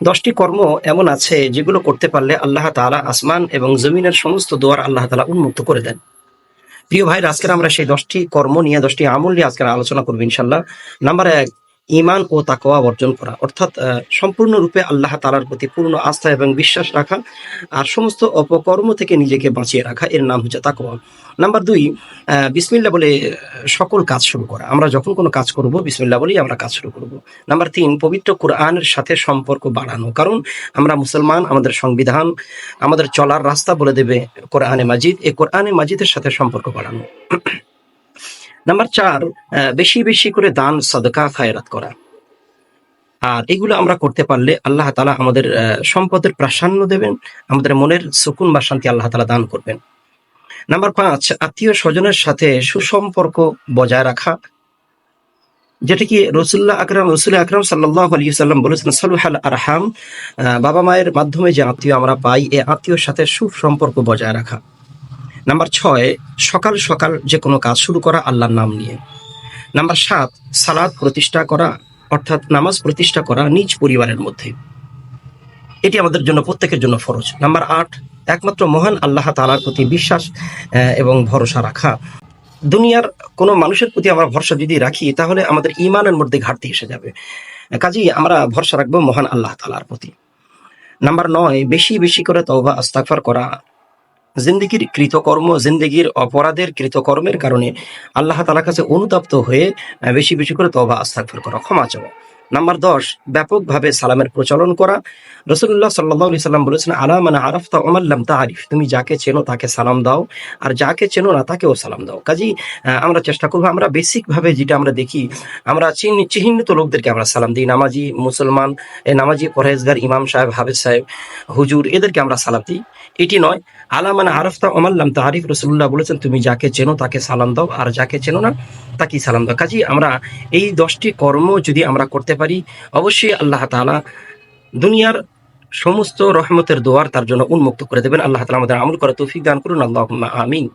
দশটি কর্ম এমন আছে যেগুলো করতে পারলে আল্লাহ তালা আসমান এবং জমিনের সমস্ত দোয়ার আল্লাহ তালা উন্মুক্ত করে দেন। প্রিয় ভাই আজকের আমরা সেই দশটি কর্ম নিয়ে, দশটি আমল নিয়ে আজকে আলোচনা করব ইনশাল্লাহ নাম্বার এক ইমান ও তাকওয়া অর্জন করা। অর্থাৎ সম্পূর্ণরূপে আল্লাহ তালার প্রতি পূর্ণ আস্থা এবং বিশ্বাস রাখা আর সমস্ত অপকর্ম থেকে নিজেকে বাঁচিয়ে রাখা, এর নাম হচ্ছে তাকোয়া নাম্বার দুই বিসমিল্লা বলে সকল কাজ শুরু করা। আমরা যখন কোনো কাজ করব বিসমিল্লা বলেই আমরা কাজ শুরু করব। নাম্বার তিন, পবিত্র কোরআনের সাথে সম্পর্ক বাড়ানো। কারণ, আমরা মুসলমান, আমাদের সংবিধান, আমাদের চলার রাস্তা বলে দেবে কোরআনে মাজিদ। এই কোরআনে মাজিদের সাথে সম্পর্ক বাড়ানো। নাম্বার চার আহ, বেশি বেশি করে দান সদকা খায়রাত করা। আর এগুলো আমরা করতে পারলে আল্লাহ তালা আমাদের সম্পদের প্রাধান্য দেবেন আমাদের মনের সুকুন বা শান্তি আল্লাহ তালা দান করবেন। নাম্বার পাঁচ আত্মীয় স্বজনের সাথে সুসম্পর্ক বজায় রাখা। যেটা কি রসুল্লাহ আকরাম রসুল আকরাম সাল্লাহ আলী সাল্লাম বলেছেন সালুহাল আরহাম বাবা মায়ের মাধ্যমে যে আত্মীয় আমরা পাই এই আত্মীয়র সাথে সুসম্পর্ক বজায় রাখা। নাম্বার ছয়, সকাল সকাল যে কোনো কাজ শুরু করা আল্লাহর নাম নিয়ে। নাম্বার সাত সালাদ প্রতিষ্ঠা করা, অর্থাৎ নামাজ প্রতিষ্ঠা করা নিজ পরিবারের মধ্যে। এটি আমাদের জন্য, প্রত্যেকের জন্য ফরজ। নাম্বার আট, একমাত্র মহান আল্লাহ তালার প্রতি বিশ্বাস এবং ভরসা রাখা। দুনিয়ার কোনো মানুষের প্রতি আমরা ভরসা যদি রাখি, তাহলে আমাদের ইমানের মধ্যে ঘাটতি এসে যাবে। কাজেই আমরা ভরসা রাখব মহান আল্লাহ তালার প্রতি। নাম্বার নয়, বেশি বেশি করে তওবা, আস্তাগফার করা জিন্দগির কৃতকর্ম, জিন্দগির অপরাধের কৃতকর্মের কারণে আল্লাহ তালার কাছে অনুতপ্ত হয়ে বেশি বেশি করে তবা আস্তাগফার করা, ক্ষমা চাওয়া। নাম্বার দশ, ব্যাপকভাবে সালামের প্রচলন করা। রসুল্লাহ সাল্লাহ সাল্লাম বলেছেন, আলা মানে আরফতা ওমাল্লাম তারিফ তুমি যাকে চেনো তাকে সালাম দাও, আর যাকে চেনো না তাকেও সালাম দাও। কাজেই আমরা চেষ্টা করব, আমরা বেসিক ভাবে যেটা আমরা দেখি, আমরা চিহ্ন- চিহ্নিত লোকদেরকে আমরা সালাম দিই। নামাজি, মুসলমান নামাজি পরহেজগার, ইমাম সাহেব, হাফেজ সাহেব, হুজুর, এদেরকে আমরা সালাম দিই। এটি নয়, আলা মানে আরফতা ওমাল্লাম তারিফ রসুল্লাহ বলেছেন, তুমি যাকে চেনো তাকে সালাম দাও, আর যাকে চেনো না তাকেই সালাম দাও। কাজেই আমরা এই দশটি কর্ম যদি আমরা করতে পারি, অবশ্যই আল্লাহ তালা দুনিয়ার সমস্ত রহমতের দোয়ার তার জন্য উন্মুক্ত করে দেবেন। আল্লাহ তালা আমাদের আমল করে তৌফিক দান করুন। আল্লাহ আমিন।